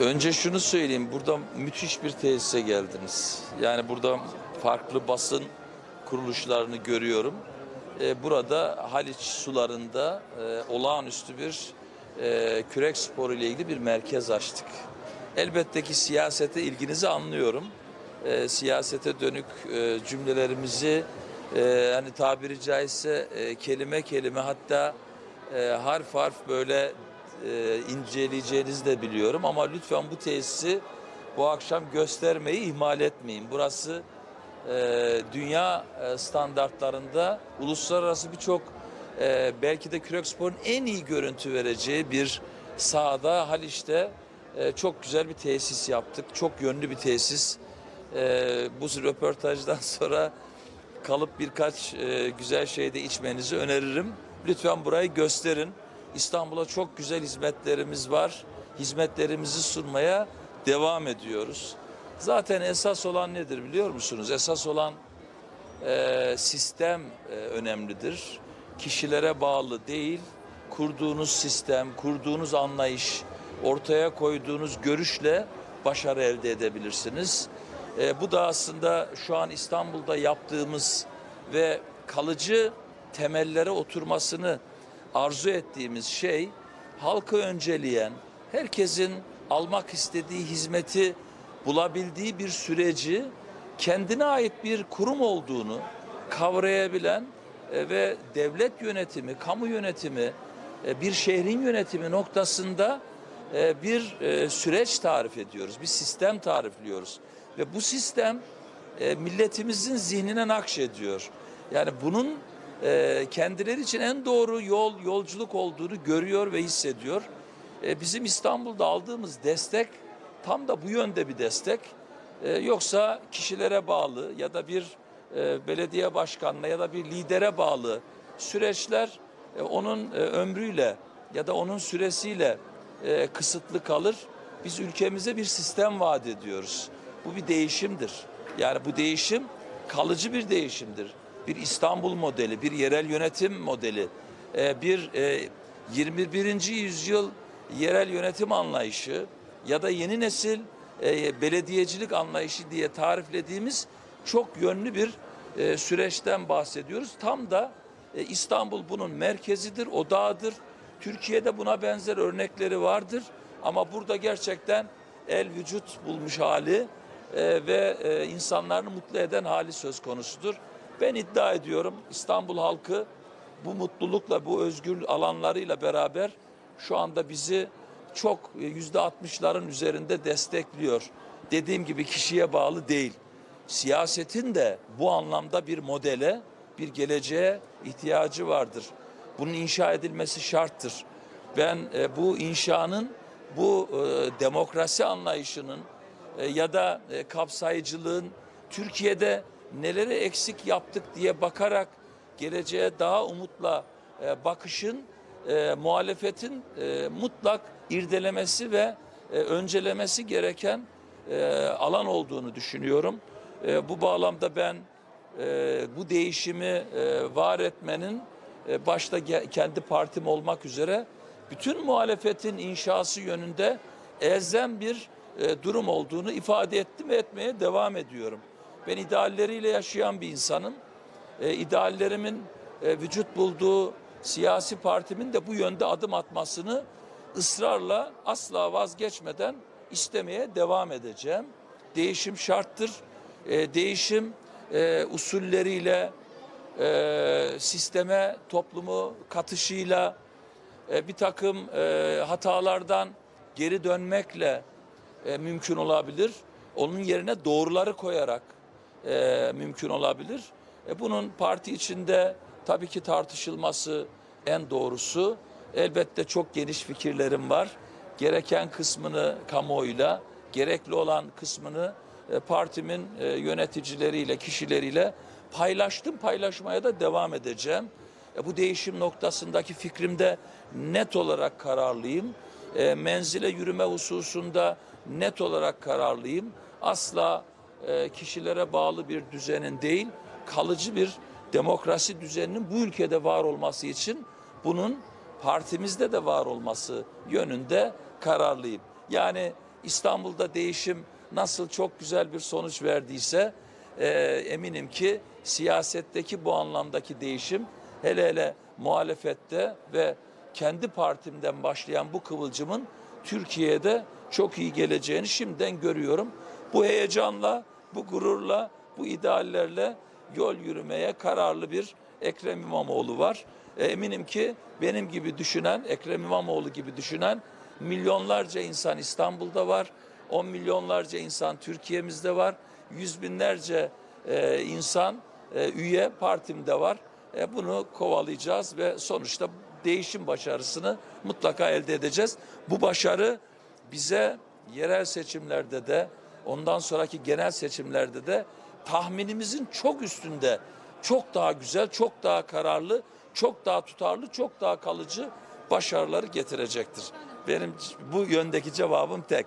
Önce şunu söyleyeyim. Burada müthiş bir tesise geldiniz. Yani burada farklı basın kuruluşlarını görüyorum. Ee, burada Haliç sularında e, olağanüstü bir e, kürek sporu ile ilgili bir merkez açtık. Elbette ki siyasete ilginizi anlıyorum. Ee, siyasete dönük e, cümlelerimizi e, hani tabiri caizse e, kelime kelime hatta e, harf harf böyle e, inceleyeceğinizi de biliyorum ama lütfen bu tesisi bu akşam göstermeyi ihmal etmeyin. Burası e, dünya e, standartlarında uluslararası birçok e, belki de kürek sporun en iyi görüntü vereceği bir sahada Haliç'te e, çok güzel bir tesis yaptık. Çok yönlü bir tesis. E, bu röportajdan sonra kalıp birkaç e, güzel şey de içmenizi öneririm. Lütfen burayı gösterin. İstanbul'a çok güzel hizmetlerimiz var. Hizmetlerimizi sunmaya devam ediyoruz. Zaten esas olan nedir biliyor musunuz? Esas olan e, sistem e, önemlidir. Kişilere bağlı değil, kurduğunuz sistem, kurduğunuz anlayış, ortaya koyduğunuz görüşle başarı elde edebilirsiniz. E, bu da aslında şu an İstanbul'da yaptığımız ve kalıcı temellere oturmasını arzu ettiğimiz şey halkı önceleyen, herkesin almak istediği hizmeti bulabildiği bir süreci kendine ait bir kurum olduğunu kavrayabilen e, ve devlet yönetimi, kamu yönetimi, e, bir şehrin yönetimi noktasında e, bir süreç tarif ediyoruz, bir sistem tarifliyoruz. Ve bu sistem milletimizin zihnine nakşediyor. Yani bunun e, kendileri için en doğru yol, yolculuk olduğunu görüyor ve hissediyor. E, bizim İstanbul'da aldığımız destek tam da bu yönde bir destek. E, yoksa kişilere bağlı ya da bir e, belediye başkanına ya da bir lidere bağlı süreçler e, onun e, ömrüyle ya da onun süresiyle e, kısıtlı kalır. Biz ülkemize bir sistem vaat ediyoruz. Bu bir değişimdir. Yani bu değişim kalıcı bir değişimdir. Bir İstanbul modeli, bir yerel yönetim modeli, e, bir e, 21. yüzyıl yerel yönetim anlayışı ya da yeni nesil e, belediyecilik anlayışı diye tariflediğimiz çok yönlü bir e, süreçten bahsediyoruz. Tam da e, İstanbul bunun merkezidir, odağıdır. Türkiye'de buna benzer örnekleri vardır. Ama burada gerçekten el vücut bulmuş hali e, ve e, insanlarını mutlu eden hali söz konusudur. Ben iddia ediyorum İstanbul halkı bu mutlulukla, bu özgür alanlarıyla beraber şu anda bizi çok e, yüzde altmışların üzerinde destekliyor. Dediğim gibi kişiye bağlı değil. Siyasetin de bu anlamda bir modele, bir geleceğe ihtiyacı vardır. Bunun inşa edilmesi şarttır. Ben e, bu inşanın, bu e, demokrasi anlayışının e, ya da e, kapsayıcılığın Türkiye'de neleri eksik yaptık diye bakarak geleceğe daha umutla e, bakışın e, muhalefetin e, mutlak irdelemesi ve e, öncelemesi gereken e, alan olduğunu düşünüyorum. E, bu bağlamda ben e, bu değişimi e, var etmenin e, başta kendi partim olmak üzere bütün muhalefetin inşası yönünde elzem bir e, durum olduğunu ifade ettim ve etmeye devam ediyorum. Ben idealleriyle yaşayan bir insanım. E, ideallerimin e, vücut bulduğu siyasi partimin de bu yönde adım atmasını ısrarla asla vazgeçmeden istemeye devam edeceğim. Değişim şarttır. E, değişim e, usulleriyle, e, sisteme, toplumu katışıyla, e, bir takım e, hatalardan geri dönmekle e, mümkün olabilir. Onun yerine doğruları koyarak e, mümkün olabilir. E, bunun parti içinde tabii ki tartışılması en doğrusu. Elbette çok geniş fikirlerim var. Gereken kısmını kamuoyuyla, gerekli olan kısmını e, partimin e, yöneticileriyle, kişileriyle paylaştım, paylaşmaya da devam edeceğim. E, bu değişim noktasındaki fikrimde net olarak kararlıyım. E, menzile yürüme hususunda net olarak kararlıyım. Asla e, kişilere bağlı bir düzenin değil, kalıcı bir demokrasi düzeninin bu ülkede var olması için bunun partimizde de var olması yönünde kararlıyım. Yani İstanbul'da değişim nasıl çok güzel bir sonuç verdiyse e, eminim ki siyasetteki bu anlamdaki değişim hele hele muhalefette ve kendi partimden başlayan bu kıvılcımın Türkiye'de çok iyi geleceğini şimdiden görüyorum. Bu heyecanla, bu gururla, bu ideallerle yol yürümeye kararlı bir Ekrem İmamoğlu var. E, Eminim ki benim gibi düşünen, Ekrem İmamoğlu gibi düşünen milyonlarca insan İstanbul'da var. 10 milyonlarca insan Türkiye'mizde var. Yüz binlerce e, insan e, üye partimde var. E, bunu kovalayacağız ve sonuçta değişim başarısını mutlaka elde edeceğiz. Bu başarı bize yerel seçimlerde de ondan sonraki genel seçimlerde de tahminimizin çok üstünde çok daha güzel, çok daha kararlı, çok daha tutarlı, çok daha kalıcı başarıları getirecektir. Benim bu yöndeki cevabım tek.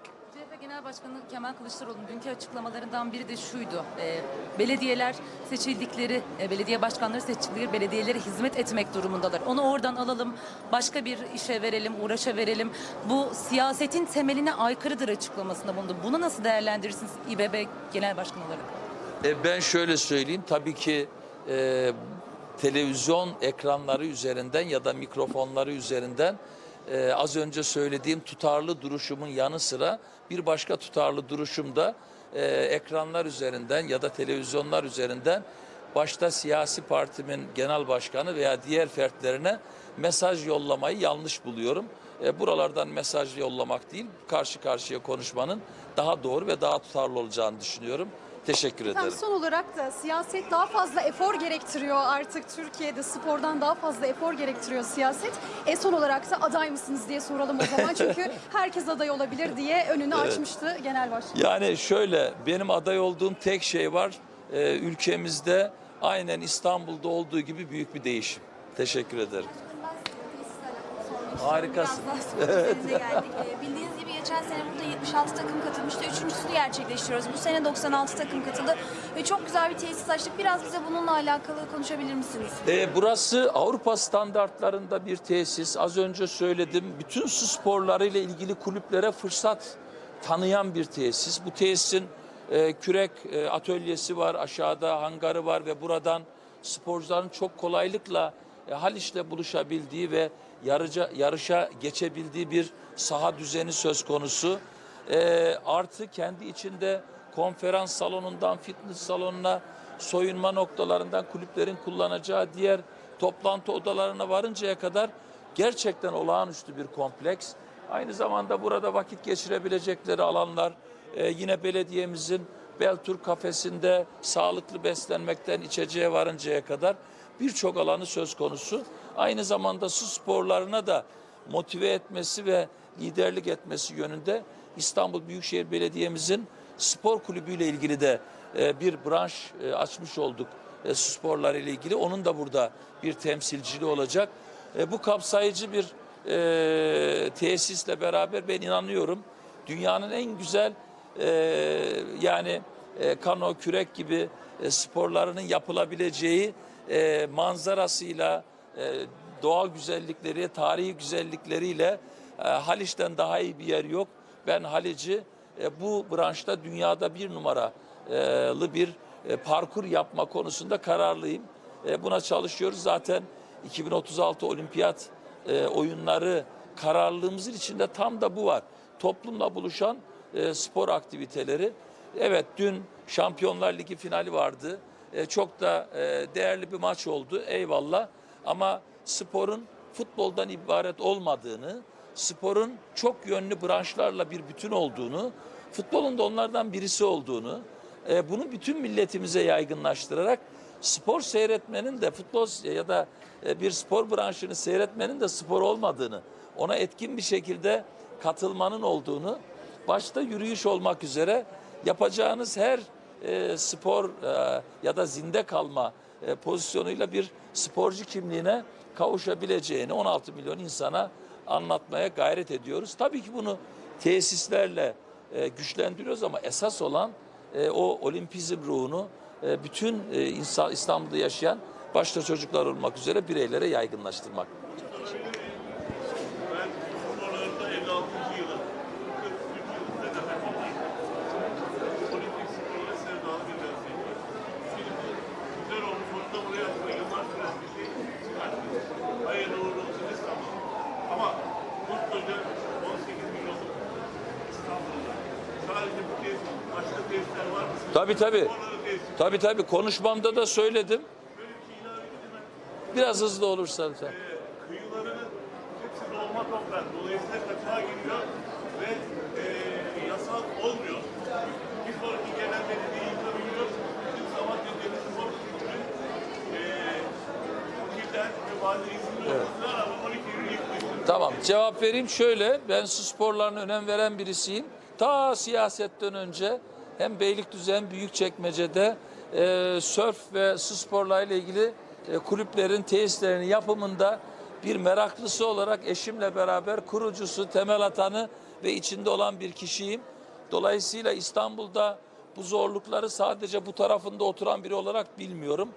Genel Başkanı Kemal Kılıçdaroğlu'nun dünkü açıklamalarından biri de şuydu. E, belediyeler seçildikleri, e, belediye başkanları seçildikleri belediyelere hizmet etmek durumundalar. Onu oradan alalım, başka bir işe verelim, uğraşa verelim. Bu siyasetin temeline aykırıdır açıklamasında bulundu. Bunu nasıl değerlendirirsiniz İBB Genel Başkanı olarak? E, ben şöyle söyleyeyim tabii ki e, televizyon ekranları üzerinden ya da mikrofonları üzerinden e, az önce söylediğim tutarlı duruşumun yanı sıra bir başka tutarlı duruşum da e, ekranlar üzerinden ya da televizyonlar üzerinden başta siyasi partimin genel başkanı veya diğer fertlerine mesaj yollamayı yanlış buluyorum. E, buralardan mesaj yollamak değil, karşı karşıya konuşmanın daha doğru ve daha tutarlı olacağını düşünüyorum. Teşekkür ederim. Efendim son olarak da siyaset daha fazla efor gerektiriyor artık Türkiye'de spordan daha fazla efor gerektiriyor siyaset. E son olarak da aday mısınız diye soralım o zaman çünkü herkes aday olabilir diye önünü açmıştı genel başkan. Yani şöyle benim aday olduğum tek şey var. Ee, ülkemizde aynen İstanbul'da olduğu gibi büyük bir değişim. Teşekkür ederim. Harikasın. Daha üzerinde geldik. Ee, Bildiğiniz gibi geçen sene burada 76 takım katılmıştı. Üçüncüsünü gerçekleştiriyoruz. Bu sene 96 takım katıldı. Ve çok güzel bir tesis açtık. Biraz bize bununla alakalı konuşabilir misiniz? Ee, burası Avrupa standartlarında bir tesis. Az önce söyledim. Bütün su sporlarıyla ilgili kulüplere fırsat tanıyan bir tesis. Bu tesisin e, kürek e, atölyesi var, aşağıda hangarı var ve buradan sporcuların çok kolaylıkla e, Haliç'le buluşabildiği ve yarıca, yarışa geçebildiği bir saha düzeni söz konusu. E, artı kendi içinde konferans salonundan fitness salonuna, soyunma noktalarından kulüplerin kullanacağı diğer toplantı odalarına varıncaya kadar gerçekten olağanüstü bir kompleks. Aynı zamanda burada vakit geçirebilecekleri alanlar e, yine belediyemizin Beltur kafesinde sağlıklı beslenmekten içeceğe varıncaya kadar birçok alanı söz konusu. Aynı zamanda su sporlarına da motive etmesi ve liderlik etmesi yönünde İstanbul Büyükşehir Belediye'mizin spor kulübüyle ilgili de e, bir branş e, açmış olduk e, su sporları ile ilgili. Onun da burada bir temsilciliği olacak. Bu kapsayıcı bir tesisle beraber ben inanıyorum dünyanın en güzel yani kano, kürek gibi sporlarının yapılabileceği manzarasıyla, doğal güzellikleri, tarihi güzellikleriyle e, Haliç'ten daha iyi bir yer yok. Ben Haliç'i e, bu branşta dünyada bir numaralı bir e, parkur yapma konusunda kararlıyım. E, buna çalışıyoruz. Zaten 2036 olimpiyat e, oyunları kararlılığımızın içinde tam da bu var. Toplumla buluşan e, spor aktiviteleri. Evet dün Şampiyonlar Ligi finali vardı. E, çok da e, değerli bir maç oldu. Eyvallah. Ama sporun futboldan ibaret olmadığını, sporun çok yönlü branşlarla bir bütün olduğunu, futbolun da onlardan birisi olduğunu, e, bunu bütün milletimize yaygınlaştırarak spor seyretmenin de futbol ya da e, bir spor branşını seyretmenin de spor olmadığını, ona etkin bir şekilde katılmanın olduğunu, başta yürüyüş olmak üzere yapacağınız her e, spor e, ya da zinde kalma e, pozisyonuyla bir sporcu kimliğine kavuşabileceğini 16 milyon insana anlatmaya gayret ediyoruz. Tabii ki bunu tesislerle e, güçlendiriyoruz ama esas olan e, o olimpizm ruhunu bütün İstanbul'da yaşayan başta çocuklar olmak üzere bireylere yaygınlaştırmak. Tabii tabii. Tabii tabii konuşmamda da söyledim. Biraz hızlı olursa. lütfen. Kıyılarının hepsi dolma toprak. Dolayısıyla kaçağa giriyor ve yasal olmuyor. Bir sonraki gelen belediye yıkabiliyor. Bizim Samatya Deniz Spor Kulübü'nün fakirden ve bazı izinli olmasına rağmen 12 yıl yıkmıştır. Tamam cevap vereyim şöyle ben su sporlarına önem veren birisiyim. Ta siyasetten önce hem Beylikdüzü hem Büyükçekmece'de e, sörf ve su sporlarıyla ilgili e, kulüplerin tesislerinin yapımında bir meraklısı olarak eşimle beraber kurucusu, temel atanı ve içinde olan bir kişiyim. Dolayısıyla İstanbul'da bu zorlukları sadece bu tarafında oturan biri olarak bilmiyorum.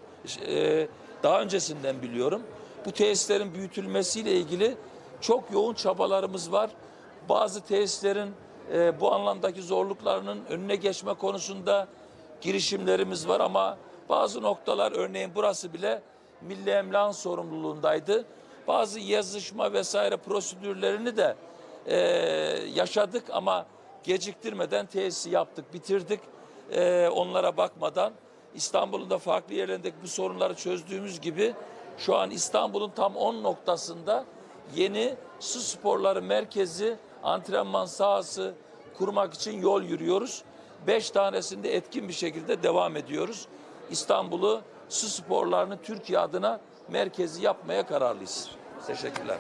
E, daha öncesinden biliyorum. Bu tesislerin büyütülmesiyle ilgili çok yoğun çabalarımız var. Bazı tesislerin e, bu anlamdaki zorluklarının önüne geçme konusunda girişimlerimiz var ama bazı noktalar örneğin burası bile Milli Emlak'ın sorumluluğundaydı. Bazı yazışma vesaire prosedürlerini de e, yaşadık ama geciktirmeden tesisi yaptık, bitirdik. E, onlara bakmadan İstanbul'un da farklı yerlerindeki bu sorunları çözdüğümüz gibi şu an İstanbul'un tam 10 noktasında yeni su sporları merkezi, antrenman sahası kurmak için yol yürüyoruz. Beş tanesinde etkin bir şekilde devam ediyoruz. İstanbul'u su sporlarını Türkiye adına merkezi yapmaya kararlıyız. Teşekkürler.